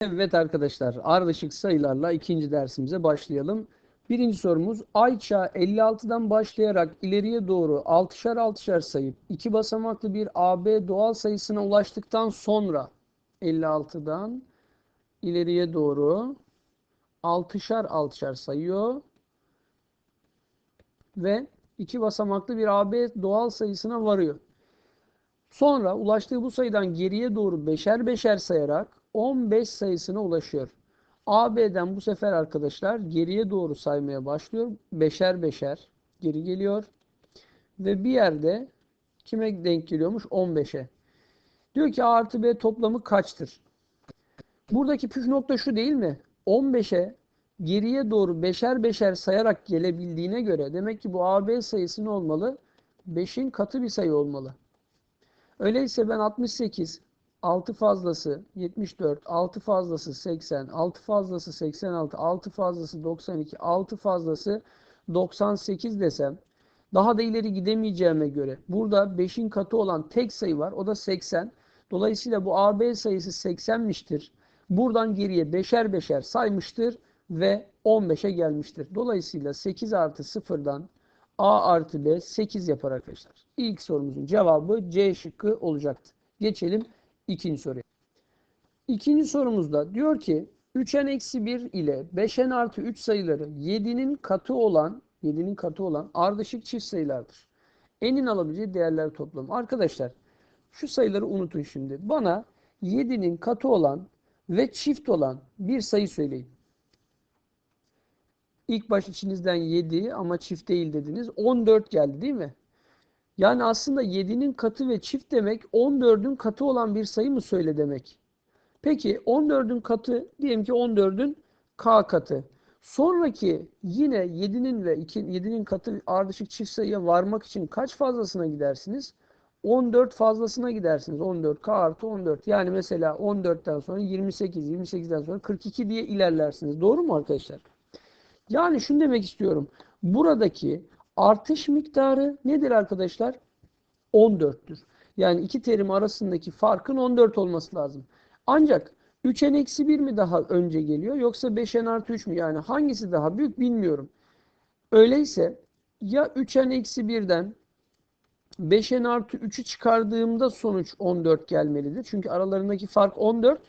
Evet arkadaşlar, ardışık sayılarla ikinci dersimize başlayalım. Birinci sorumuz Ayça 56'dan başlayarak ileriye doğru 6'şar 6'şar sayıp iki basamaklı bir AB doğal sayısına ulaştıktan sonra 56'dan ileriye doğru 6'şar 6'şar sayıyor ve iki basamaklı bir AB doğal sayısına varıyor. Sonra ulaştığı bu sayıdan geriye doğru beşer beşer sayarak 15 sayısına ulaşıyor. AB'den bu sefer arkadaşlar geriye doğru saymaya başlıyor. Beşer beşer geri geliyor. Ve bir yerde kime denk geliyormuş? 15'e. Diyor ki A artı B toplamı kaçtır? Buradaki püf nokta şu değil mi? 15'e geriye doğru beşer beşer sayarak gelebildiğine göre demek ki bu AB sayısı ne olmalı? 5'in katı bir sayı olmalı. Öyleyse ben 68, 6 fazlası 74, 6 fazlası 80, 6 fazlası 86, 6 fazlası 92, 6 fazlası 98 desem daha da ileri gidemeyeceğime göre burada 5'in katı olan tek sayı var. O da 80. Dolayısıyla bu AB sayısı 80'miştir. Buradan geriye beşer beşer saymıştır ve 15'e gelmiştir. Dolayısıyla 8 artı 0'dan A artı B 8 yapar arkadaşlar. İlk sorumuzun cevabı C şıkkı olacaktı. Geçelim ikinci soruya. İkinci sorumuzda diyor ki 3n eksi 1 ile 5n artı 3 sayıları 7'nin katı olan 7'nin katı olan ardışık çift sayılardır. N'in alabileceği değerler toplamı. Arkadaşlar şu sayıları unutun şimdi. Bana 7'nin katı olan ve çift olan bir sayı söyleyin. İlk baş içinizden 7 ama çift değil dediniz. 14 geldi değil mi? Yani aslında 7'nin katı ve çift demek 14'ün katı olan bir sayı mı söyle demek. Peki 14'ün katı diyelim ki 14'ün k katı. Sonraki yine 7'nin ve 2, 7'nin katı ardışık çift sayıya varmak için kaç fazlasına gidersiniz? 14 fazlasına gidersiniz. 14k artı 14. Yani mesela 14'ten sonra 28, 28'den sonra 42 diye ilerlersiniz. Doğru mu arkadaşlar? Yani şunu demek istiyorum. Buradaki artış miktarı nedir arkadaşlar? 14'tür. Yani iki terim arasındaki farkın 14 olması lazım. Ancak 3n eksi 1 mi daha önce geliyor yoksa 5n artı 3 mü? Yani hangisi daha büyük bilmiyorum. Öyleyse ya 3n eksi 1'den 5n artı 3'ü çıkardığımda sonuç 14 gelmelidir. Çünkü aralarındaki fark 14.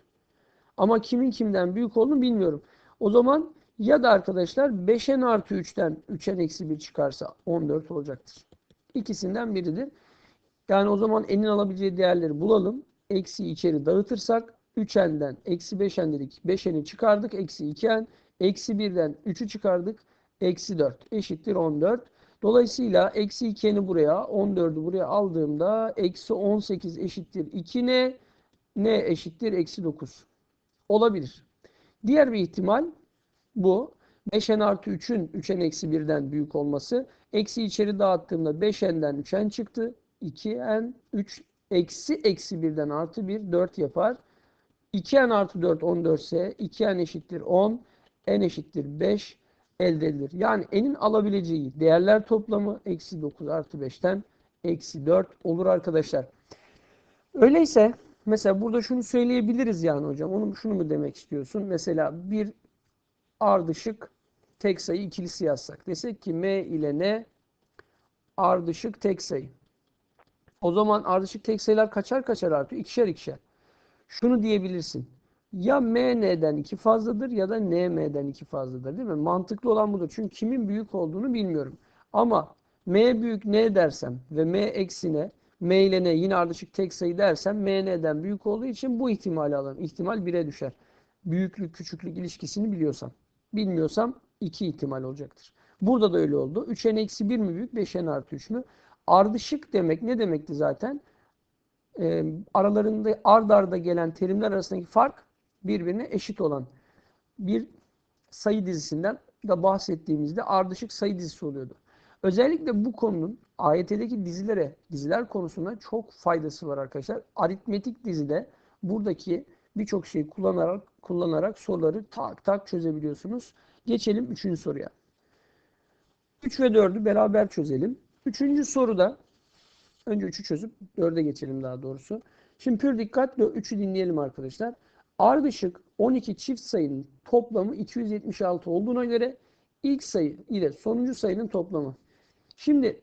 Ama kimin kimden büyük olduğunu bilmiyorum. O zaman ya da arkadaşlar 5n artı 3'ten 3n eksi 1 çıkarsa 14 olacaktır. İkisinden biridir. Yani o zaman n'in alabileceği değerleri bulalım. Eksi içeri dağıtırsak 3n'den eksi 5n dedik. 5n'i çıkardık. Eksi 2n. Eksi 1'den 3'ü çıkardık. Eksi 4 eşittir 14. Dolayısıyla eksi 2'ni buraya 14'ü buraya aldığımda eksi 18 eşittir 2 ne? Ne eşittir? Eksi 9. Olabilir. Diğer bir ihtimal bu. 5n artı 3'ün 3n eksi 1'den büyük olması. Eksi içeri dağıttığımda 5n'den 3n çıktı. 2n 3 eksi eksi 1'den artı 1 4 yapar. 2n artı 4 14 ise 2n eşittir 10. n eşittir 5 elde edilir. Yani n'in alabileceği değerler toplamı eksi 9 artı 5'ten eksi 4 olur arkadaşlar. Öyleyse mesela burada şunu söyleyebiliriz yani hocam. Onu şunu mu demek istiyorsun? Mesela bir ardışık tek sayı ikilisi yazsak. Desek ki m ile n ardışık tek sayı. O zaman ardışık tek sayılar kaçar kaçar artıyor? İkişer ikişer. Şunu diyebilirsin. Ya m n'den iki fazladır ya da n m'den iki fazladır değil mi? Mantıklı olan budur. Çünkü kimin büyük olduğunu bilmiyorum. Ama m büyük n dersem ve m eksine m ile n yine ardışık tek sayı dersem m n'den büyük olduğu için bu ihtimali alırım. İhtimal 1'e düşer. Büyüklük küçüklük ilişkisini biliyorsam. Bilmiyorsam 2 ihtimal olacaktır. Burada da öyle oldu. 3n eksi 1 mi büyük 5n artı 3 mü? Ardışık demek ne demekti zaten? Ee, aralarında ard arda gelen terimler arasındaki fark birbirine eşit olan bir sayı dizisinden da bahsettiğimizde ardışık sayı dizisi oluyordu. Özellikle bu konunun AYT'deki dizilere, diziler konusunda çok faydası var arkadaşlar. Aritmetik dizide buradaki birçok şeyi kullanarak kullanarak soruları tak tak çözebiliyorsunuz. Geçelim 3. soruya. 3 ve 4'ü beraber çözelim. 3. soruda önce 3'ü çözüp 4'e geçelim daha doğrusu. Şimdi pür dikkat 3'ü dinleyelim arkadaşlar. Ardışık 12 çift sayının toplamı 276 olduğuna göre ilk sayı ile sonuncu sayının toplamı. Şimdi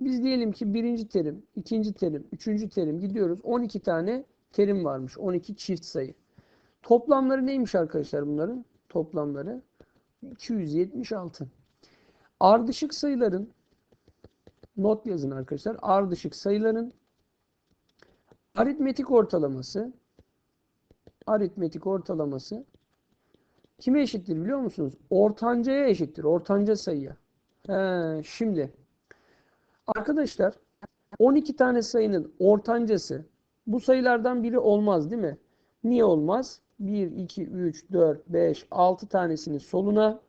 biz diyelim ki birinci terim, ikinci terim, üçüncü terim gidiyoruz. 12 tane terim varmış. 12 çift sayı. Toplamları neymiş arkadaşlar bunların? Toplamları 276. Ardışık sayıların not yazın arkadaşlar. Ardışık sayıların aritmetik ortalaması aritmetik ortalaması kime eşittir biliyor musunuz? Ortancaya eşittir. Ortanca sayıya. He, şimdi arkadaşlar 12 tane sayının ortancası bu sayılardan biri olmaz değil mi? Niye olmaz? 1, 2, 3, 4, 5, 6 tanesini soluna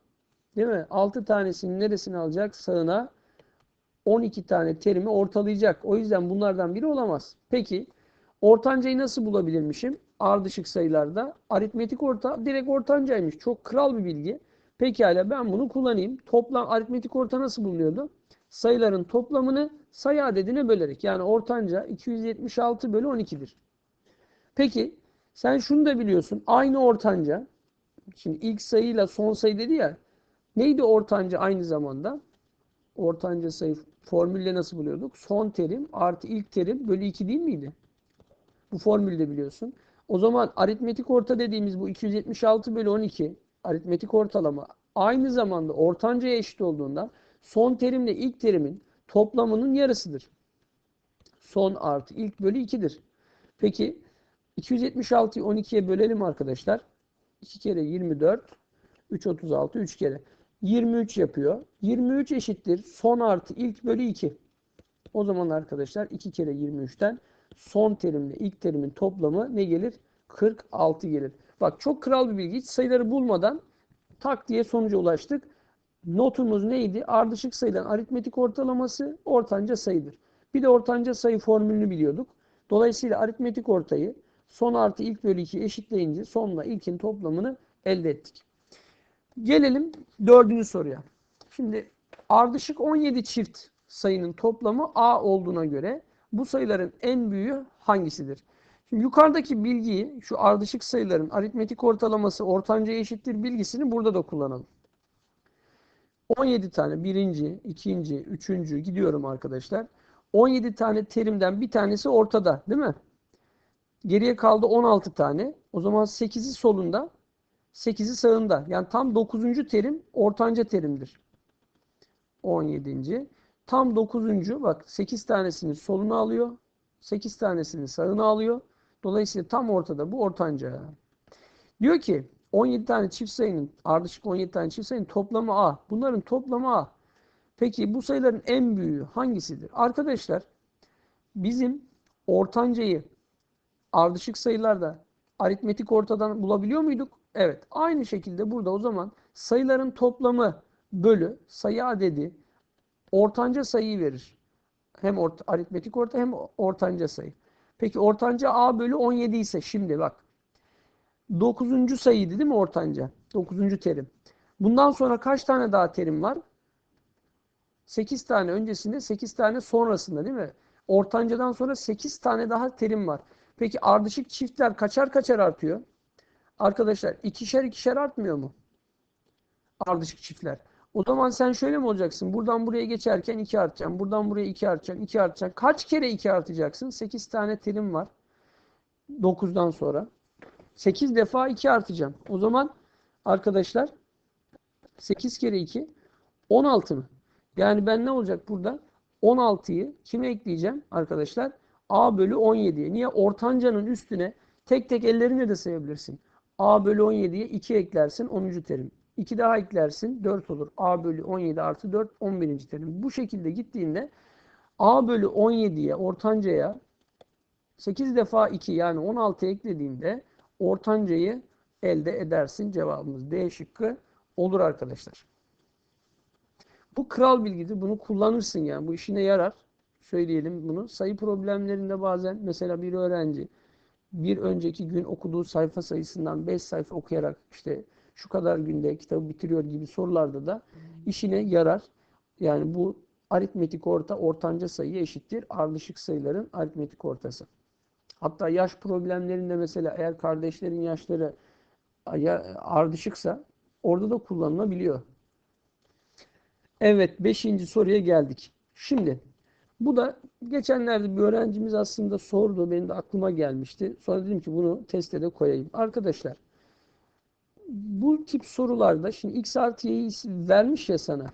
değil mi? 6 tanesini neresine alacak? Sağına 12 tane terimi ortalayacak. O yüzden bunlardan biri olamaz. Peki ortancayı nasıl bulabilirmişim? Ardışık sayılarda aritmetik orta direkt ortancaymış. Çok kral bir bilgi. Pekala ben bunu kullanayım. Toplam aritmetik orta nasıl bulunuyordu? Sayıların toplamını sayı adedine bölerek. Yani ortanca 276 bölü 12'dir. Peki sen şunu da biliyorsun. Aynı ortanca. Şimdi ilk sayıyla son sayı dedi ya. Neydi ortanca aynı zamanda? Ortanca sayı formülle nasıl buluyorduk? Son terim artı ilk terim bölü 2 değil miydi? Bu formülü de biliyorsun. O zaman aritmetik orta dediğimiz bu 276 bölü 12 aritmetik ortalama aynı zamanda ortancaya eşit olduğundan son terimle ilk terimin toplamının yarısıdır. Son artı ilk bölü 2'dir. Peki 276'yı 12'ye bölelim arkadaşlar. 2 kere 24, 3 36, 3 kere. 23 yapıyor. 23 eşittir son artı ilk bölü 2. O zaman arkadaşlar 2 kere 23'ten son terimle ilk terimin toplamı ne gelir? 46 gelir. Bak çok kral bir bilgi. Hiç sayıları bulmadan tak diye sonuca ulaştık. Notumuz neydi? Ardışık sayıların aritmetik ortalaması ortanca sayıdır. Bir de ortanca sayı formülünü biliyorduk. Dolayısıyla aritmetik ortayı son artı ilk bölü 2 eşitleyince sonla ilkin toplamını elde ettik. Gelelim dördüncü soruya. Şimdi ardışık 17 çift sayının toplamı A olduğuna göre bu sayıların en büyüğü hangisidir? Şimdi yukarıdaki bilgiyi şu ardışık sayıların aritmetik ortalaması ortancaya eşittir bilgisini burada da kullanalım. 17 tane birinci, ikinci, üçüncü gidiyorum arkadaşlar. 17 tane terimden bir tanesi ortada değil mi? Geriye kaldı 16 tane. O zaman 8'i solunda, 8'i sağında. Yani tam 9. terim ortanca terimdir. 17. Tam 9. bak 8 tanesini soluna alıyor. 8 tanesini sağına alıyor. Dolayısıyla tam ortada bu ortanca. Diyor ki 17 tane çift sayının ardışık 17 tane çift sayının toplamı A. Bunların toplamı A. Peki bu sayıların en büyüğü hangisidir? Arkadaşlar bizim ortancayı ardışık sayılarda aritmetik ortadan bulabiliyor muyduk? Evet. Aynı şekilde burada o zaman sayıların toplamı bölü sayı adedi ortanca sayıyı verir. Hem orta, aritmetik orta hem ortanca sayı. Peki ortanca A bölü 17 ise şimdi bak. 9. sayıydı değil mi ortanca? 9. terim. Bundan sonra kaç tane daha terim var? 8 tane öncesinde 8 tane sonrasında değil mi? Ortancadan sonra 8 tane daha terim var. Peki ardışık çiftler kaçar kaçar artıyor? Arkadaşlar ikişer ikişer artmıyor mu? Ardışık çiftler. O zaman sen şöyle mi olacaksın? Buradan buraya geçerken 2 artacaksın. Buradan buraya 2 artacaksın. 2 artacaksın. Kaç kere 2 artacaksın? 8 tane terim var. 9'dan sonra. 8 defa 2 artacağım. O zaman arkadaşlar 8 kere 2 16 mı? Yani ben ne olacak burada? 16'yı kime ekleyeceğim arkadaşlar? A bölü 17'ye. Niye? Ortancanın üstüne tek tek ellerinle de sayabilirsin. A bölü 17'ye 2 eklersin 10. terim. 2 daha eklersin 4 olur. A bölü 17 artı 4 11. terim. Bu şekilde gittiğinde A bölü 17'ye ortancaya 8 defa 2 yani 16 eklediğinde ortancayı elde edersin. Cevabımız D şıkkı olur arkadaşlar. Bu kral bilgidir. Bunu kullanırsın yani. Bu işine yarar. Söyleyelim bunu. Sayı problemlerinde bazen mesela bir öğrenci bir önceki gün okuduğu sayfa sayısından 5 sayfa okuyarak işte şu kadar günde kitabı bitiriyor gibi sorularda da işine yarar. Yani bu aritmetik orta ortanca sayı eşittir ardışık sayıların aritmetik ortası. Hatta yaş problemlerinde mesela eğer kardeşlerin yaşları ardışıksa orada da kullanılabiliyor. Evet, beşinci soruya geldik. Şimdi bu da geçenlerde bir öğrencimiz aslında sordu. Benim de aklıma gelmişti. Sonra dedim ki bunu teste de koyayım. Arkadaşlar bu tip sorularda şimdi x artı y'yi vermiş ya sana.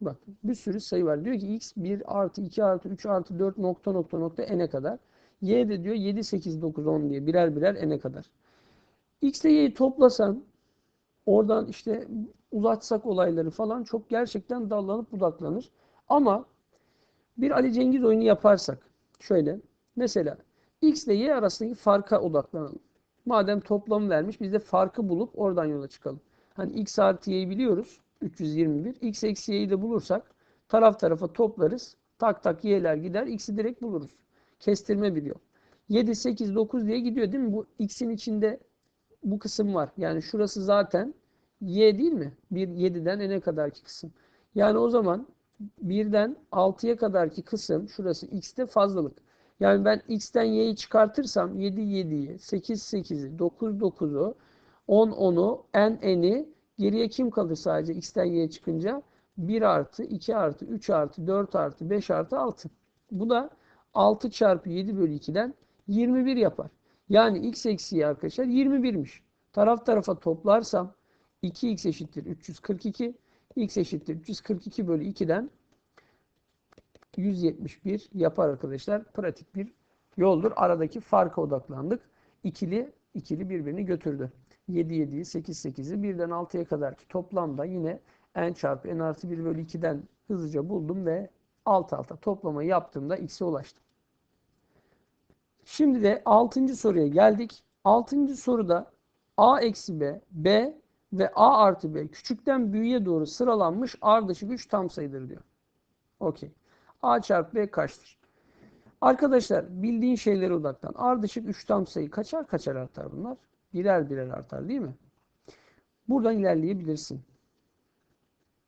Bak bir sürü sayı var. Diyor ki x 1 artı 2 artı 3 artı 4 nokta nokta nokta n'e kadar. Y de diyor 7, 8, 9, 10 diye birer birer n'e kadar. X ile y'yi toplasan oradan işte uzatsak olayları falan çok gerçekten dallanıp budaklanır. Ama bir Ali Cengiz oyunu yaparsak şöyle mesela X ile Y arasındaki farka odaklanalım. Madem toplam vermiş biz de farkı bulup oradan yola çıkalım. Hani X artı Y'yi biliyoruz. 321. X eksi Y'yi de bulursak taraf tarafa toplarız. Tak tak Y'ler gider. X'i direkt buluruz. Kestirme bir yol. 7, 8, 9 diye gidiyor değil mi? Bu X'in içinde bu kısım var. Yani şurası zaten Y değil mi? 1, 7'den N'e kadarki kısım. Yani o zaman 1'den 6'ya kadarki kısım şurası x'te fazlalık. Yani ben x'ten y'yi çıkartırsam 7 7'yi, 8 8'i, 9 9'u, 10 10'u, n n'i geriye kim kalır sadece x'ten y'ye çıkınca? 1 artı, 2 artı, 3 artı, 4 artı, 5 artı 6. Bu da 6 çarpı 7 bölü 2'den 21 yapar. Yani x eksi arkadaşlar 21'miş. Taraf tarafa toplarsam 2x eşittir 342 x eşittir 342 bölü 2'den 171 yapar arkadaşlar. Pratik bir yoldur. Aradaki farka odaklandık. İkili ikili birbirini götürdü. 7 7'yi 8 8'i birden 6'ya kadar ki toplamda yine n çarpı n artı 1 bölü 2'den hızlıca buldum ve alt alta toplamayı yaptığımda x'e ulaştım. Şimdi de 6. soruya geldik. 6. soruda a eksi b, b ve a artı b küçükten büyüğe doğru sıralanmış ardışık 3 tam sayıdır diyor. Okey. a çarpı b kaçtır? Arkadaşlar bildiğin şeylere odaklan. Ardışık 3 tam sayı kaçar kaçar artar bunlar? Birer birer artar değil mi? Buradan ilerleyebilirsin.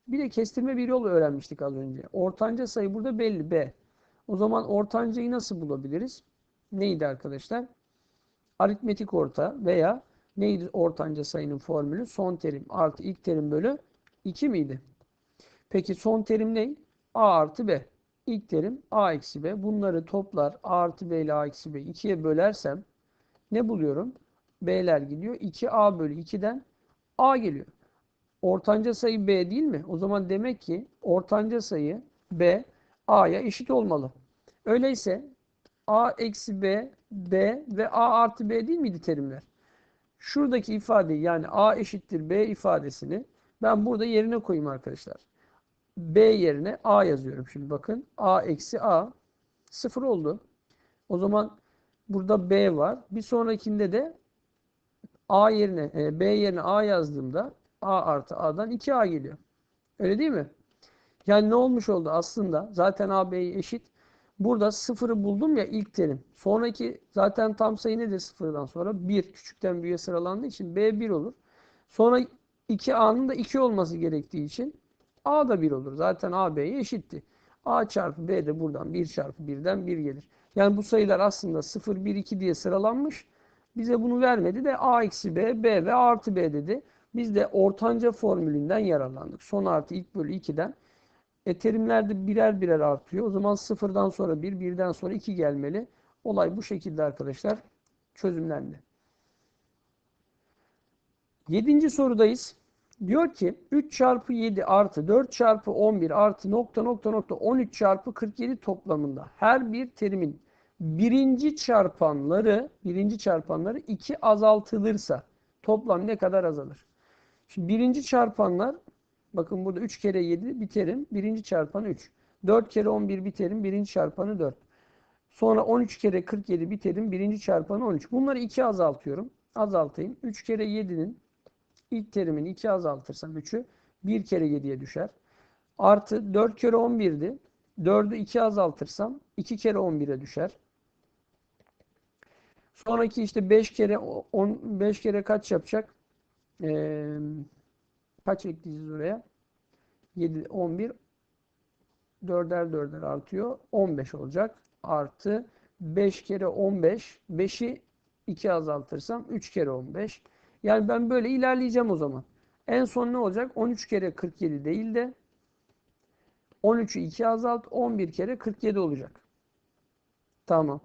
Bir de kestirme bir yol öğrenmiştik az önce. Ortanca sayı burada belli b. O zaman ortancayı nasıl bulabiliriz? Neydi arkadaşlar? Aritmetik orta veya Neydi ortanca sayının formülü? Son terim artı ilk terim bölü 2 miydi? Peki son terim ne? A artı B. İlk terim A eksi B. Bunları toplar A artı B ile A eksi B 2'ye bölersem ne buluyorum? B'ler gidiyor. 2A bölü 2'den A geliyor. Ortanca sayı B değil mi? O zaman demek ki ortanca sayı B A'ya eşit olmalı. Öyleyse A eksi B, B ve A artı B değil miydi terimler? Şuradaki ifadeyi yani A eşittir B ifadesini ben burada yerine koyayım arkadaşlar. B yerine A yazıyorum şimdi bakın. A eksi A sıfır oldu. O zaman burada B var. Bir sonrakinde de A yerine e, B yerine A yazdığımda A artı A'dan 2A geliyor. Öyle değil mi? Yani ne olmuş oldu aslında? Zaten A B'ye eşit. Burada sıfırı buldum ya ilk terim. Sonraki zaten tam sayı nedir sıfırdan sonra? 1 küçükten büyüğe sıralandığı için B 1 olur. Sonra 2A'nın da 2 olması gerektiği için A da 1 olur. Zaten A B'ye eşitti. A çarpı B de buradan 1 çarpı 1'den 1 gelir. Yani bu sayılar aslında 0, 1, 2 diye sıralanmış. Bize bunu vermedi de A eksi B, B ve A artı B dedi. Biz de ortanca formülünden yararlandık. Son artı ilk bölü 2'den e, terimler birer birer artıyor. O zaman sıfırdan sonra bir, birden sonra iki gelmeli. Olay bu şekilde arkadaşlar çözümlendi. Yedinci sorudayız. Diyor ki 3 çarpı 7 artı 4 çarpı 11 artı nokta nokta nokta 13 çarpı 47 toplamında her bir terimin birinci çarpanları birinci çarpanları 2 azaltılırsa toplam ne kadar azalır? Şimdi birinci çarpanlar Bakın burada 3 kere 7 biterim. Birinci çarpanı 3. 4 kere 11 biterim. Birinci çarpanı 4. Sonra 13 kere 47 biterim. Birinci çarpanı 13. Bunları 2 azaltıyorum. Azaltayım. 3 kere 7'nin ilk terimini 2 azaltırsam 3'ü 1 kere 7'ye düşer. Artı 4 kere 11'di. 4'ü 2 azaltırsam 2 kere 11'e düşer. Sonraki işte 5 kere 10 5 kere kaç yapacak? Ee, Kaç ekleyeceğiz oraya? 7, 11 4'er 4'er artıyor. 15 olacak. Artı 5 kere 15. 5'i 2 azaltırsam 3 kere 15. Yani ben böyle ilerleyeceğim o zaman. En son ne olacak? 13 kere 47 değil de 13'ü 2 azalt 11 kere 47 olacak. Tamam.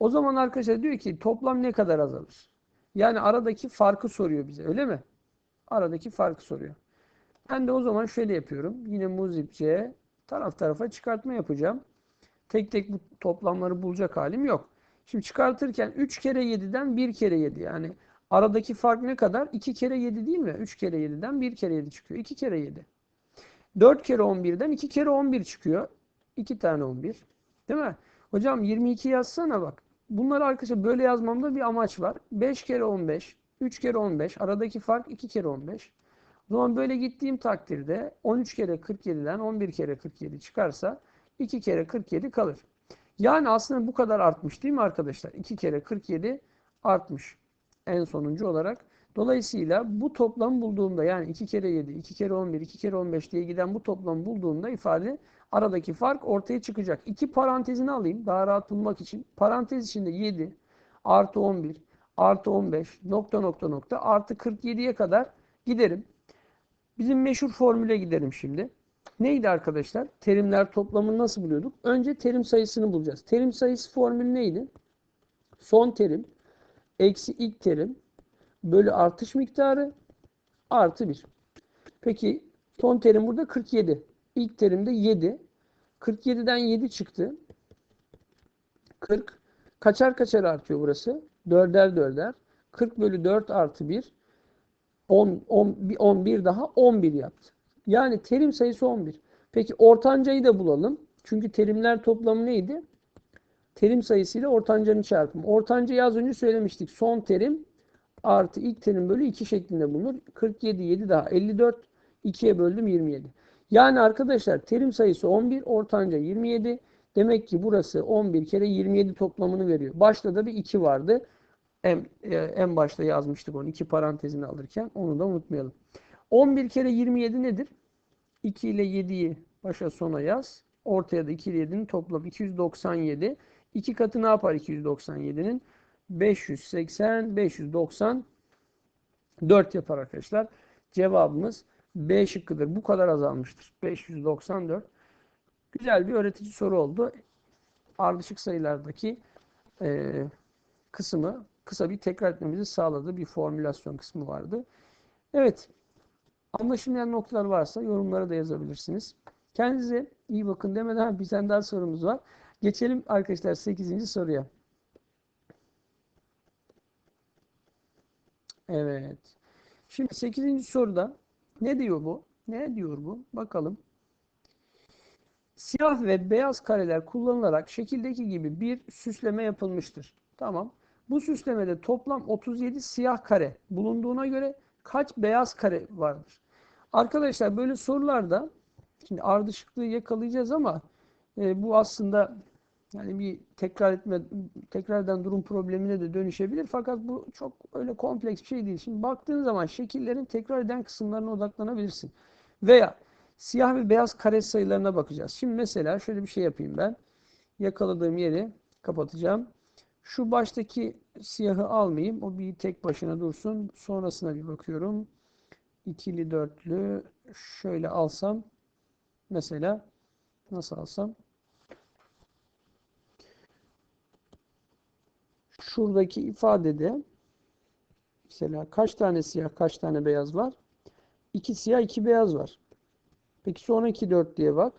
O zaman arkadaşlar diyor ki toplam ne kadar azalır? Yani aradaki farkı soruyor bize öyle mi? Aradaki farkı soruyor. Ben de o zaman şöyle yapıyorum. Yine muzipçe taraf tarafa çıkartma yapacağım. Tek tek bu toplamları bulacak halim yok. Şimdi çıkartırken 3 kere 7'den 1 kere 7 yani aradaki fark ne kadar? 2 kere 7 değil mi? 3 kere 7'den 1 kere 7 çıkıyor. 2 kere 7. 4 kere 11'den 2 kere 11 çıkıyor. 2 tane 11. Değil mi? Hocam 22 yazsana bak. Bunları arkadaşlar böyle yazmamda bir amaç var. 5 kere 15, 3 kere 15. Aradaki fark 2 kere 15. O zaman böyle gittiğim takdirde 13 kere 47'den 11 kere 47 çıkarsa 2 kere 47 kalır. Yani aslında bu kadar artmış değil mi arkadaşlar? 2 kere 47 artmış en sonuncu olarak. Dolayısıyla bu toplam bulduğumda yani 2 kere 7, 2 kere 11, 2 kere 15 diye giden bu toplam bulduğumda ifade aradaki fark ortaya çıkacak. İki parantezini alayım daha rahat bulmak için. Parantez içinde 7 artı 11 artı 15 nokta nokta nokta artı 47'ye kadar giderim. Bizim meşhur formüle gidelim şimdi. Neydi arkadaşlar? Terimler toplamını nasıl buluyorduk? Önce terim sayısını bulacağız. Terim sayısı formülü neydi? Son terim eksi ilk terim bölü artış miktarı artı 1. Peki son terim burada 47. İlk terimde 7. 47'den 7 çıktı. 40. Kaçar kaçar artıyor burası? Dörder dörder. 40 bölü 4 artı 1. 10, 10, 11 daha 11 yaptı. Yani terim sayısı 11. Peki ortancayı da bulalım. Çünkü terimler toplamı neydi? Terim sayısıyla ortancanın çarpımı. Ortancayı az önce söylemiştik. Son terim artı ilk terim bölü 2 şeklinde bulunur. 47, 7 daha 54. 2'ye böldüm 27. Yani arkadaşlar terim sayısı 11, ortanca 27. Demek ki burası 11 kere 27 toplamını veriyor. Başta da bir 2 vardı. En, e, en başta yazmıştık onu. 2 parantezini alırken. Onu da unutmayalım. 11 kere 27 nedir? 2 ile 7'yi başa sona yaz. Ortaya da 2 ile 7'nin toplamı 297. 2 katı ne yapar 297'nin? 580, 594 yapar arkadaşlar. Cevabımız B şıkkıdır. Bu kadar azalmıştır. 594. Güzel bir öğretici soru oldu. Ardışık sayılardaki e, kısmı kısa bir tekrar etmemizi sağladı. Bir formülasyon kısmı vardı. Evet. Anlaşılmayan noktalar varsa yorumlara da yazabilirsiniz. Kendinize iyi bakın demeden bir tane daha sorumuz var. Geçelim arkadaşlar 8. soruya. Evet. Şimdi 8. soruda ne diyor bu? Ne diyor bu? Bakalım. Siyah ve beyaz kareler kullanılarak şekildeki gibi bir süsleme yapılmıştır. Tamam. Bu süslemede toplam 37 siyah kare bulunduğuna göre kaç beyaz kare vardır? Arkadaşlar böyle sorularda şimdi ardışıklığı yakalayacağız ama e, bu aslında yani bir tekrar etme, tekrardan durum problemine de dönüşebilir. Fakat bu çok öyle kompleks bir şey değil. Şimdi baktığın zaman şekillerin tekrar eden kısımlarına odaklanabilirsin. Veya siyah ve beyaz kare sayılarına bakacağız. Şimdi mesela şöyle bir şey yapayım ben. Yakaladığım yeri kapatacağım. Şu baştaki siyahı almayayım. O bir tek başına dursun. Sonrasına bir bakıyorum. İkili dörtlü şöyle alsam mesela nasıl alsam şuradaki ifadede mesela kaç tane siyah kaç tane beyaz var? İki siyah iki beyaz var. Peki sonraki dörtlüye bak.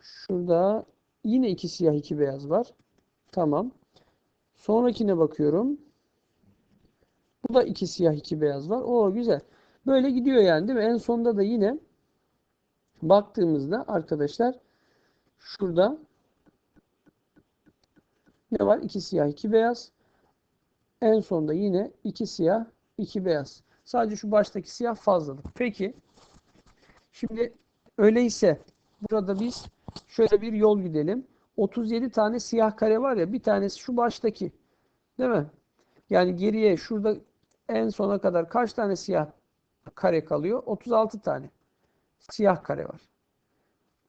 Şurada yine iki siyah iki beyaz var. Tamam. Sonrakine bakıyorum. Bu da iki siyah iki beyaz var. O güzel. Böyle gidiyor yani değil mi? En sonda da yine baktığımızda arkadaşlar şurada ne var? İki siyah, iki beyaz. En sonda yine iki siyah, iki beyaz. Sadece şu baştaki siyah fazladır. Peki. Şimdi öyleyse burada biz şöyle bir yol gidelim. 37 tane siyah kare var ya bir tanesi şu baştaki. Değil mi? Yani geriye şurada en sona kadar kaç tane siyah kare kalıyor? 36 tane siyah kare var.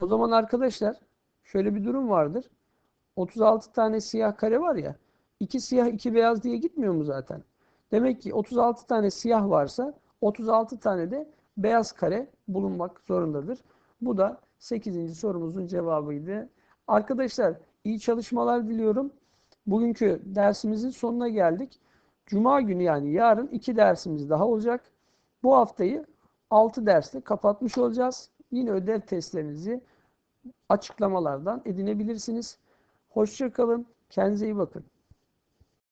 O zaman arkadaşlar şöyle bir durum vardır. 36 tane siyah kare var ya. 2 siyah 2 beyaz diye gitmiyor mu zaten? Demek ki 36 tane siyah varsa 36 tane de beyaz kare bulunmak zorundadır. Bu da 8. sorumuzun cevabıydı. Arkadaşlar iyi çalışmalar diliyorum. Bugünkü dersimizin sonuna geldik. Cuma günü yani yarın iki dersimiz daha olacak. Bu haftayı 6 dersle kapatmış olacağız. Yine ödev testlerinizi açıklamalardan edinebilirsiniz. Hoşça kalın. Kendinize iyi bakın.